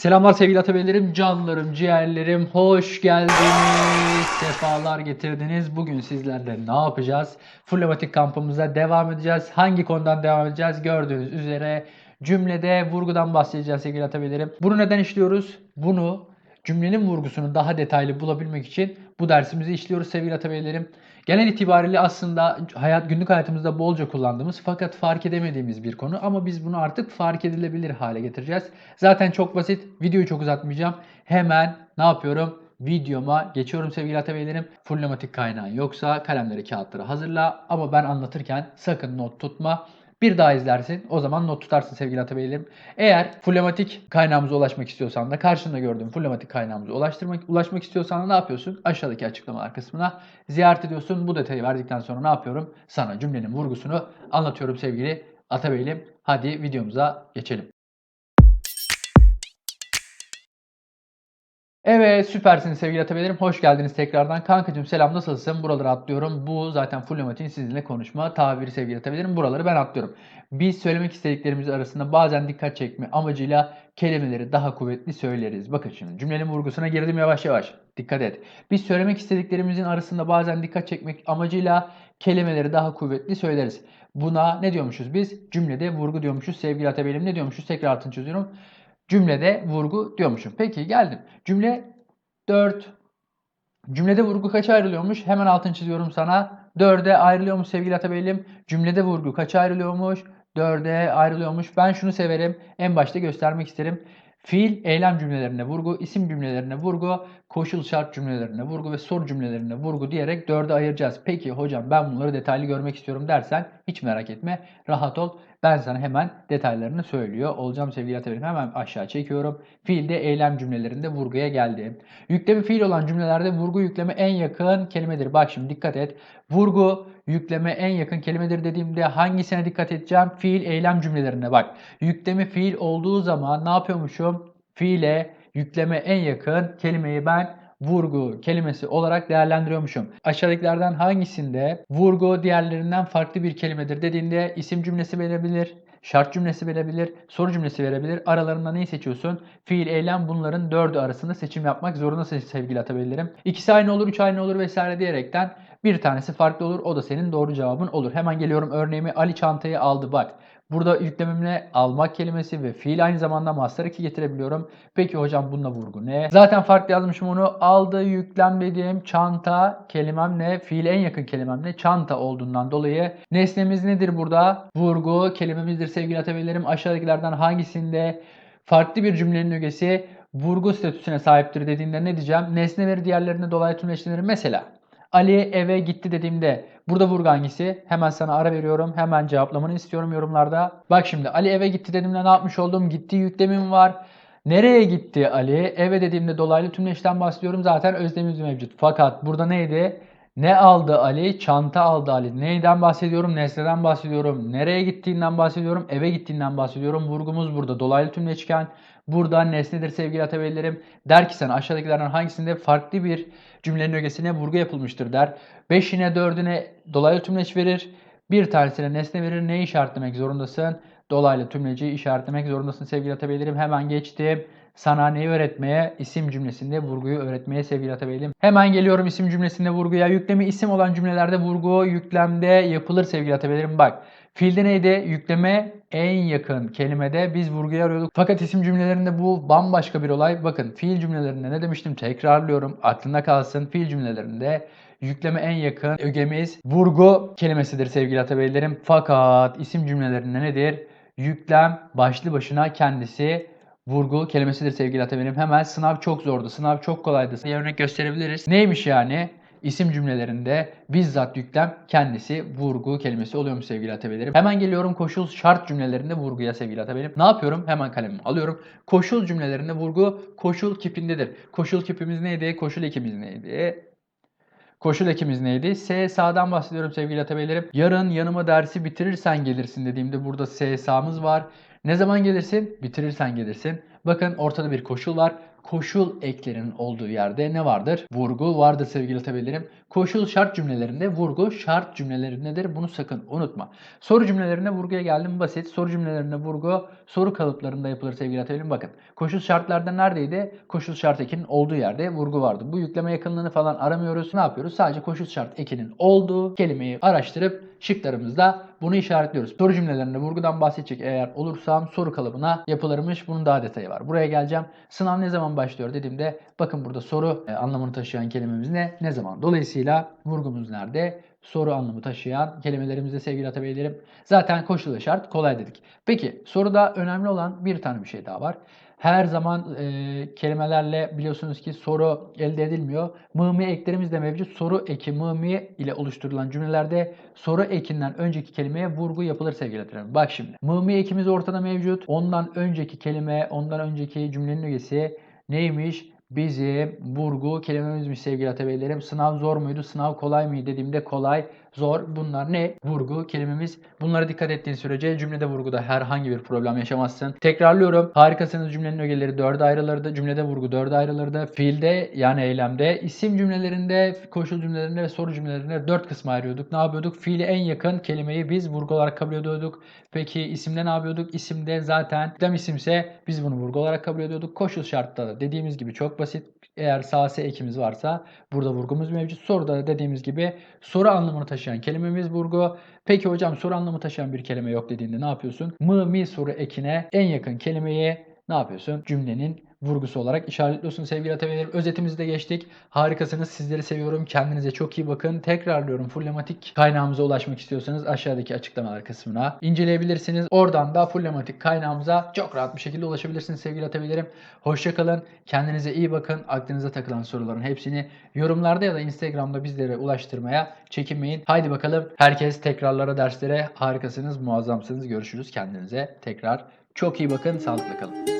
Selamlar sevgili atabeylerim, canlarım, ciğerlerim, hoş geldiniz, sefalar getirdiniz. Bugün sizlerle ne yapacağız? Fullematik kampımıza devam edeceğiz. Hangi konudan devam edeceğiz? Gördüğünüz üzere cümlede vurgudan bahsedeceğiz sevgili atabeylerim. Bunu neden işliyoruz? Bunu cümlenin vurgusunu daha detaylı bulabilmek için bu dersimizi işliyoruz sevgili atabeylerim. Genel itibariyle aslında hayat günlük hayatımızda bolca kullandığımız fakat fark edemediğimiz bir konu ama biz bunu artık fark edilebilir hale getireceğiz. Zaten çok basit. Videoyu çok uzatmayacağım. Hemen ne yapıyorum? Videoma geçiyorum sevgili atabeylerim. Fullematik kaynağın yoksa kalemleri kağıtları hazırla ama ben anlatırken sakın not tutma. Bir daha izlersin. O zaman not tutarsın sevgili atabeylerim. Eğer fullematik kaynağımıza ulaşmak istiyorsan da karşında gördüğüm fullematik kaynağımıza ulaştırmak, ulaşmak istiyorsan da ne yapıyorsun? Aşağıdaki açıklamalar kısmına ziyaret ediyorsun. Bu detayı verdikten sonra ne yapıyorum? Sana cümlenin vurgusunu anlatıyorum sevgili atabeylim. Hadi videomuza geçelim. Evet süpersiniz sevgili atabeylerim. Hoş geldiniz tekrardan. Kankacığım selam nasılsın? Buraları atlıyorum. Bu zaten Fullematik'in sizinle konuşma tabiri sevgili atabeylerim. Buraları ben atlıyorum. Biz söylemek istediklerimiz arasında bazen dikkat çekme amacıyla kelimeleri daha kuvvetli söyleriz. Bakın şimdi cümlenin vurgusuna girdim yavaş yavaş. Dikkat et. Biz söylemek istediklerimizin arasında bazen dikkat çekmek amacıyla kelimeleri daha kuvvetli söyleriz. Buna ne diyormuşuz biz? Cümlede vurgu diyormuşuz sevgili atabeylerim. Ne diyormuşuz? Tekrar altını çiziyorum. Cümlede vurgu diyormuşum. Peki geldim. Cümle 4. Cümlede vurgu kaça ayrılıyormuş? Hemen altını çiziyorum sana. 4'e ayrılıyormuş sevgili Atabeylim. Cümlede vurgu kaça ayrılıyormuş? 4'e ayrılıyormuş. Ben şunu severim. En başta göstermek isterim. Fiil, eylem cümlelerine vurgu, isim cümlelerine vurgu, koşul şart cümlelerine vurgu ve soru cümlelerine vurgu diyerek dörde ayıracağız. Peki hocam ben bunları detaylı görmek istiyorum dersen hiç merak etme. Rahat ol. Ben sana hemen detaylarını söylüyor olacağım sevgili Atabeyim. Hemen aşağı çekiyorum. Fiilde eylem cümlelerinde vurguya geldi. Yüklemi fiil olan cümlelerde vurgu yükleme en yakın kelimedir. Bak şimdi dikkat et. Vurgu yükleme en yakın kelimedir dediğimde hangisine dikkat edeceğim? Fiil eylem cümlelerine bak. Yüklemi fiil olduğu zaman ne yapıyormuşum? Fiile yükleme en yakın kelimeyi ben vurgu kelimesi olarak değerlendiriyormuşum. Aşağıdakilerden hangisinde vurgu diğerlerinden farklı bir kelimedir dediğinde isim cümlesi verebilir, şart cümlesi verebilir, soru cümlesi verebilir. Aralarında neyi seçiyorsun? Fiil, eylem bunların dördü arasında seçim yapmak zorundasın sevgili atabeylerim. İkisi aynı olur, üç aynı olur vesaire diyerekten bir tanesi farklı olur. O da senin doğru cevabın olur. Hemen geliyorum örneğimi Ali çantayı aldı bak. Burada yüklemimle almak kelimesi ve fiil aynı zamanda master 2 getirebiliyorum. Peki hocam bununla vurgu ne? Zaten farklı yazmışım onu. Aldı, yüklem dediğim çanta kelimem ne? Fiil en yakın kelimem ne? Çanta olduğundan dolayı nesnemiz nedir burada? Vurgu kelimemizdir sevgili atabeylerim. Aşağıdakilerden hangisinde farklı bir cümlenin ögesi vurgu statüsüne sahiptir dediğinde ne diyeceğim? Nesneleri diğerlerine dolayı tümleştirir. Mesela Ali eve gitti dediğimde burada vurgu hangisi? Hemen sana ara veriyorum. Hemen cevaplamanı istiyorum yorumlarda. Bak şimdi Ali eve gitti dediğimde ne yapmış oldum? Gitti yüklemim var. Nereye gitti Ali? Eve dediğimde dolaylı tümleşten bahsediyorum. Zaten özlemimiz mevcut. Fakat burada neydi? Ne aldı Ali? Çanta aldı Ali. Neyden bahsediyorum? Nesneden bahsediyorum. Nereye gittiğinden bahsediyorum. Eve gittiğinden bahsediyorum. Vurgumuz burada. Dolaylı tümleçken burada nesnedir sevgili atabeylerim. Der ki sana aşağıdakilerden hangisinde farklı bir cümlenin ögesine vurgu yapılmıştır der. Beşine dördüne dolaylı tümleç verir. Bir tanesine nesne verir. Neyi işaretlemek zorundasın? Dolaylı tümleci işaretlemek zorundasın sevgili atabeylerim. Hemen geçtim. Sana neyi öğretmeye? İsim cümlesinde vurguyu öğretmeye sevgili atabeylerim. Hemen geliyorum isim cümlesinde vurguya. Yüklemi isim olan cümlelerde vurgu yüklemde yapılır sevgili atabeylerim. Bak fiilde neydi? Yükleme en yakın kelimede biz vurguyu arıyorduk. Fakat isim cümlelerinde bu bambaşka bir olay. Bakın fiil cümlelerinde ne demiştim? Tekrarlıyorum. Aklında kalsın. Fiil cümlelerinde yükleme en yakın ögemiz vurgu kelimesidir sevgili atabeylerim. Fakat isim cümlelerinde nedir? Yüklem başlı başına kendisi vurgu kelimesidir sevgili atabeylerim. Hemen sınav çok zordu. Sınav çok kolaydı. Bir örnek gösterebiliriz. Neymiş yani? İsim cümlelerinde bizzat yüklem kendisi vurgu kelimesi oluyormuş sevgili atabeylerim. Hemen geliyorum koşul şart cümlelerinde vurguya sevgili atabeylerim. Ne yapıyorum? Hemen kalemimi alıyorum. Koşul cümlelerinde vurgu koşul kipindedir. Koşul kipimiz neydi? Koşul ekimiz neydi? Koşul ekimiz neydi? S sağdan bahsediyorum sevgili atabeylerim. Yarın yanıma dersi bitirirsen gelirsin dediğimde burada S sağımız var. Ne zaman gelirsin? Bitirirsen gelirsin. Bakın ortada bir koşul var. Koşul eklerinin olduğu yerde ne vardır? Vurgu vardır sevgili tabelerim. Koşul şart cümlelerinde vurgu şart cümlelerindedir. Bunu sakın unutma. Soru cümlelerinde vurguya geldim basit. Soru cümlelerinde vurgu soru kalıplarında yapılır sevgili tabelerim. Bakın koşul şartlarda neredeydi? Koşul şart ekinin olduğu yerde vurgu vardı. Bu yükleme yakınlığını falan aramıyoruz. Ne yapıyoruz? Sadece koşul şart ekinin olduğu kelimeyi araştırıp şıklarımızda bunu işaretliyoruz. Soru cümlelerinde vurgudan bahsedecek eğer olursam soru kalıbına yapılırmış. Bunun daha detayı var. Buraya geleceğim. Sınav ne zaman başlıyor dediğimde bakın burada soru e, anlamını taşıyan kelimemiz ne? Ne zaman? Dolayısıyla vurgumuz nerede? Soru anlamı taşıyan kelimelerimizde sevgili atabeylerim. Zaten koşulu şart kolay dedik. Peki soruda önemli olan bir tane bir şey daha var. Her zaman e, kelimelerle biliyorsunuz ki soru elde edilmiyor. Mımi eklerimiz de mevcut. Soru eki mımi ile oluşturulan cümlelerde soru ekinden önceki kelimeye vurgu yapılır sevgili atabeylerim. Bak şimdi. Mımi ekimiz ortada mevcut. Ondan önceki kelime, ondan önceki cümlenin ögesi neymiş? Bizim vurgu kelimemizmiş sevgili atabeylerim. Sınav zor muydu? Sınav kolay mıydı dediğimde kolay, zor. Bunlar ne? Vurgu kelimemiz. Bunlara dikkat ettiğin sürece cümlede vurguda herhangi bir problem yaşamazsın. Tekrarlıyorum. Harikasınız cümlenin ögeleri dörde ayrılırdı. Cümlede vurgu dörde ayrılırdı. Fiilde yani eylemde, isim cümlelerinde, koşul cümlelerinde ve soru cümlelerinde dört kısma ayırıyorduk. Ne yapıyorduk? Fiile en yakın kelimeyi biz vurgu olarak kabul ediyorduk. Peki isimde ne yapıyorduk? İsimde zaten dem isimse biz bunu vurgu olarak kabul ediyorduk. Koşul şartta da dediğimiz gibi çok basit. Eğer sase ekimiz varsa burada vurgumuz mevcut. Soruda da dediğimiz gibi soru anlamını taşıyan kelimemiz vurgu. Peki hocam soru anlamı taşıyan bir kelime yok dediğinde ne yapıyorsun? Mı mi soru ekine en yakın kelimeyi ne yapıyorsun? Cümlenin vurgusu olarak işaretliyorsun sevgili atabeylerim. Özetimizi de geçtik. Harikasınız. Sizleri seviyorum. Kendinize çok iyi bakın. Tekrarlıyorum. Fullematik kaynağımıza ulaşmak istiyorsanız aşağıdaki açıklamalar kısmına inceleyebilirsiniz. Oradan da fullematik kaynağımıza çok rahat bir şekilde ulaşabilirsiniz sevgili atabeylerim. Hoşçakalın. Kendinize iyi bakın. Aklınıza takılan soruların hepsini yorumlarda ya da Instagram'da bizlere ulaştırmaya çekinmeyin. Haydi bakalım. Herkes tekrarlara, derslere harikasınız, muazzamsınız. Görüşürüz. Kendinize tekrar çok iyi bakın. Sağlıkla kalın.